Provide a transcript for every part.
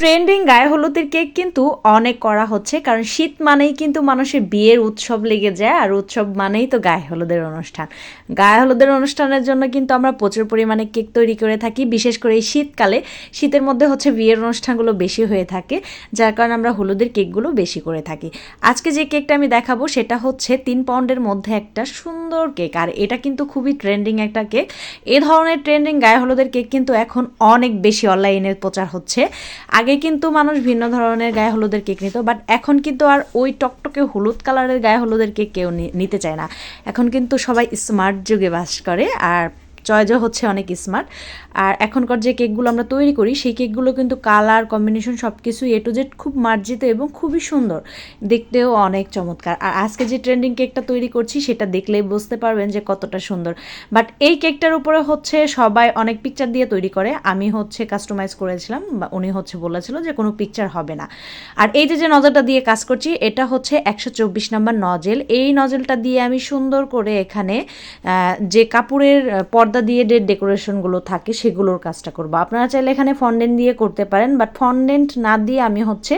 Trending গায়ে হলুদের cake কিন্তু অনেক করা হচ্ছে, কারণ শীত মানেই কিন্তু মানুষের বিয়ের উৎসব লেগে যায়, আর উৎসব মানেই তো গায়ে হলুদের অনুষ্ঠান। গায়ে হলুদের অনুষ্ঠানের জন্য কিন্তু আমরা প্রচুর পরিমাণে কেক তৈরি করে থাকি, বিশেষ করে এই শীতকালে। শীতের মধ্যে হচ্ছে বিয়ের অনুষ্ঠানগুলো বেশি হয়ে থাকে, যার কারণে আমরা হলুদের কেকগুলো বেশি করে থাকি। আজকে যে কেকটা আমি দেখাবো, সেটা হচ্ছে তিন পাউন্ডের মধ্যে একটা সুন্দর কেক আর এটা কিন্তু খুবই ট্রেন্ডিং একটা কেক এ ধরনের ট্রেন্ডিং গায়ে হলুদের কেক কিন্তু এখন অনেক বেশি অনলাইনে প্রচার হচ্ছে। আগে কিন্তু মানুষ ভিন্ন ধরনের গায়ে হলুদের কেক নিত বাট এখন কিন্তু আর ওই টকটকে হলুদ কালারের গায়ে হলুদের কেক কেউ নিতে চায় না। এখন কিন্তু সবাই স্মার্ট যুগে বাস করে, আর চয়েজও হচ্ছে অনেক স্মার্ট আর এখনকার যে কেকগুলো আমরা তৈরি করি সেই কেকগুলো কিন্তু কালার কম্বিনেশন সব কিছু এ টু জেড খুব মার্জিত এবং খুবই সুন্দর। দেখতেও অনেক চমৎকার। আর আজকে যে ট্রেন্ডিং কেকটা তৈরি করছি সেটা দেখলেই বুঝতে পারবেন যে কতটা সুন্দর। বাট এই কেকটার উপরে হচ্ছে সবাই অনেক পিকচার দিয়ে তৈরি করে। আমি হচ্ছে কাস্টমাইজ করেছিলাম বা উনি হচ্ছে বলেছিল যে কোনো পিকচার হবে না। আর এই যে যে নজলটা দিয়ে কাজ করছি এটা হচ্ছে একশো চব্বিশ নম্বর নজেল এই নজেলটা দিয়ে আমি সুন্দর করে এখানে যে কাপড়ের আহ, পর্দা দিয়ে যে ডেকোরেশনগুলো থাকে সেগুলোর কাজটা করব। আপনারা চাইলে এখানে ফন্ডেন্ট দিয়ে করতে পারেন বাট ফন্ডেন্ট না দিয়ে আমি হচ্ছে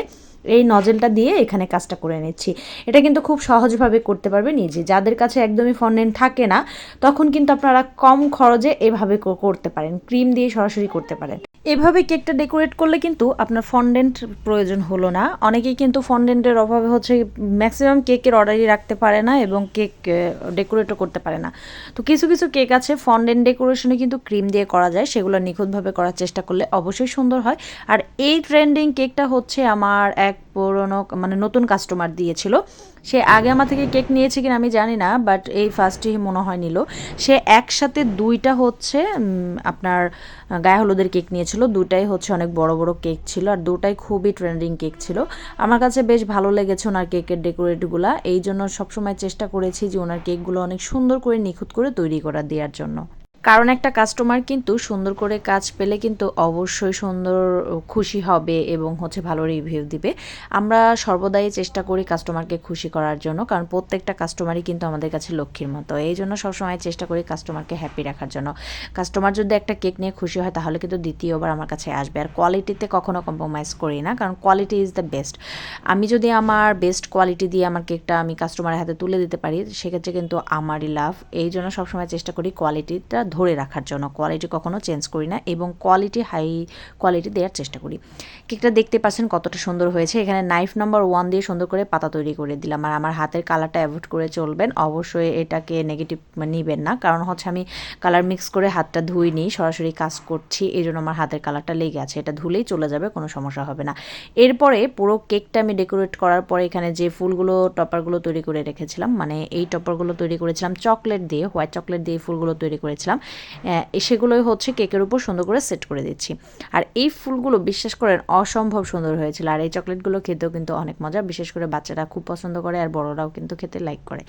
এই নজেলটা দিয়ে এখানে কাজটা করে নিচ্ছি। এটা কিন্তু খুব সহজভাবে করতে পারবে নিজে যাদের কাছে একদমই ফন্ডেন্ট থাকে না, তখন কিন্তু আপনারা কম খরচে এভাবে করতে পারেন ক্রিম দিয়ে সরাসরি করতে পারেন। এভাবে কেকটা ডেকোরেট করলে কিন্তু আপনার ফন্ডেন্ট প্রয়োজন হলো না। অনেকেই কিন্তু ফন্ডেন্টের অভাবে হচ্ছে ম্যাক্সিমাম কেকের অর্ডারই রাখতে পারে না এবং কেক ডেকোরেটও করতে পারে না। তো কিছু কিছু কেক আছে ফন্ডেন্ট ডেকোরেশনে কিন্তু ক্রিম দিয়ে করা যায়, সেগুলো নিখুঁতভাবে করার চেষ্টা করলে অবশ্যই সুন্দর হয়। আর এই ট্রেন্ডিং কেকটা হচ্ছে আমার এক পুরনো মানে নতুন কাস্টমার দিয়েছিল। সে আগে আমার থেকে কেক নিয়েছে কিনা আমি জানি না বাট এই ফার্স্টই মনে হয় নিল। সে একসাথে দুইটা হচ্ছে আপনার গায়ে হলুদের কেক নিয়েছিল। দুটাই হচ্ছে অনেক বড় বড় কেক ছিল, আর দুটাই খুবই ট্রেন্ডিং কেক ছিল। আমার কাছে বেশ ভালো লেগেছে ওনার কেকের ডেকোরেটগুলো এই জন্য সবসময় চেষ্টা করেছি যে ওনার কেকগুলো অনেক সুন্দর করে নিখুঁত করে তৈরি করা দেওয়ার জন্য। কারণ একটা কাস্টমার কিন্তু সুন্দর করে কাজ পেলে কিন্তু অবশ্যই সুন্দর খুশি হবে এবং হচ্ছে ভালো রিভিউ দিবে। আমরা সর্বদাই চেষ্টা করি কাস্টমারকে খুশি করার জন্য, কারণ প্রত্যেকটা কাস্টমারই কিন্তু আমাদের কাছে লক্ষ্মীর মতো। এই জন্য সবসময় চেষ্টা করি কাস্টমারকে হ্যাপি রাখার জন্য। কাস্টমার যদি একটা কেক নিয়ে খুশি হয়, তাহলে কিন্তু দ্বিতীয়বার আমার কাছে আসবে। আর কোয়ালিটিতে কখনো কম্প্রোমাইজ করি না, কারণ কোয়ালিটি ইজ দ্য বেস্ট আমি যদি আমার বেস্ট কোয়ালিটি দিয়ে আমার কেকটা আমি কাস্টমারের হাতে তুলে দিতে পারি, সেক্ষেত্রে কিন্তু আমারই লাভ। এই জন্য সবসময় চেষ্টা করি কোয়ালিটিটা ধরে রাখার জন্য কোয়ালিটি কখনো চেঞ্জ করি না এবং কোয়ালিটি হাই কোয়ালিটি দেওয়ার চেষ্টা করি। কেকটা দেখতে পাচ্ছেন কতটা সুন্দর হয়েছে। এখানে নাইফ নাম্বার ওয়ান দিয়ে সুন্দর করে পাতা তৈরি করে দিলাম। আর আমার হাতের কালারটা অ্যাভয়েড করে চলবেন। অবশ্যই এটাকে নেগেটিভ নেবেন না। কারণ হচ্ছে আমি কালার মিক্স করে হাতটা ধুই ধুইনি, সরাসরি কাজ করছি এই জন্য আমার হাতের কালারটা লেগে আছে। এটা ধুলেই চলে যাবে, কোনো সমস্যা হবে না। এরপরে পুরো কেকটা আমি ডেকোরেট করার পরে এখানে যে ফুলগুলো, টপারগুলো তৈরি করে রেখেছিলাম মানে এই টপারগুলো তৈরি করেছিলাম চকলেট দিয়ে হোয়াইট চকলেট দিয়ে ফুলগুলো তৈরি করেছিলাম। সেগুলোই হচ্ছে কেকের উপর সুন্দর করে সেট করে দিচ্ছি। আর এই ফুলগুলো বিশ্বাস করেন, অসম্ভব সুন্দর হয়েছিল। আর এই চকলেটগুলো খেতেও কিন্তু অনেক মজা। বিশেষ করে বাচ্চারা খুব পছন্দ করে আর বড়রাও কিন্তু খেতে লাইক করে।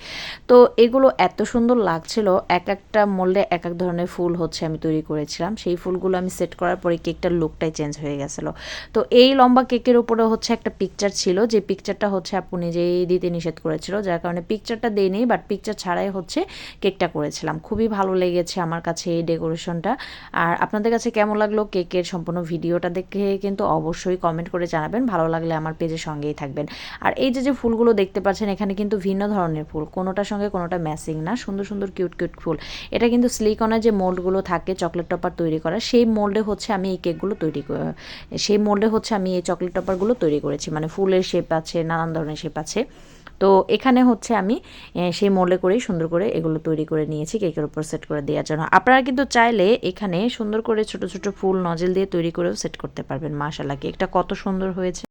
তো এগুলো এত সুন্দর লাগছিল। এক একটা মোল্ডে এক এক ধরনের ফুল হচ্ছে আমি তৈরি করেছিলাম। সেই ফুলগুলো আমি সেট করার পরে কেকটার লুকটাই চেঞ্জ হয়ে গেছিল। তো এই লম্বা কেকের উপরে হচ্ছে একটা পিকচার ছিল। যে পিকচারটা হচ্ছে আপু নিজেই দিতে নিষেধ করেছিল। যার কারণে পিকচারটা দেয়নি বাট পিকচার ছাড়াই হচ্ছে কেকটা করেছিলাম। খুবই ভালো লেগেছে আমার কাছে এই ডেকোরেশনটা। আর আপনাদের কাছে কেমন লাগল কেকের সম্পূর্ণ ভিডিওটা দেখে কিন্তু অবশ্যই কমেন্ট করে জানাবেন। ভালো লাগলে আমার পেজের সঙ্গেই থাকবেন। আর এই যে যে ফুলগুলো দেখতে পাচ্ছেন, এখানে কিন্তু ভিন্ন ধরনের ফুল। কোনোটার সঙ্গে কোনোটা ম্যাচিং না, সুন্দর সুন্দর, কিউট কিউট ফুল। এটা কিন্তু সিলিকনের যে মোল্ডগুলো থাকে, চকলেট টপার তৈরি করা, সেই মোল্ডে হচ্ছে আমি এই কেকগুলো তৈরি সেই মোল্ডে হচ্ছে আমি এই চকলেট টপারগুলো তৈরি করেছি। মানে ফুলের শেপ আছে, নানান ধরনের শেপ আছে। তো এখানে হচ্ছে আমি সেই মোল্ডে করেই সুন্দর করে এগুলো তৈরি করে নিয়েছি, কেকের উপর সেট করে দেওয়ার জন্য। আপনারা কিন্তু চাইলে এখানে সুন্দর করে ছোট ছোট ফুল, নজেল দিয়ে তৈরি করেও সেট করতে পারবেন মাশাল্লাহ কেকটা কত সুন্দর হয়েছে।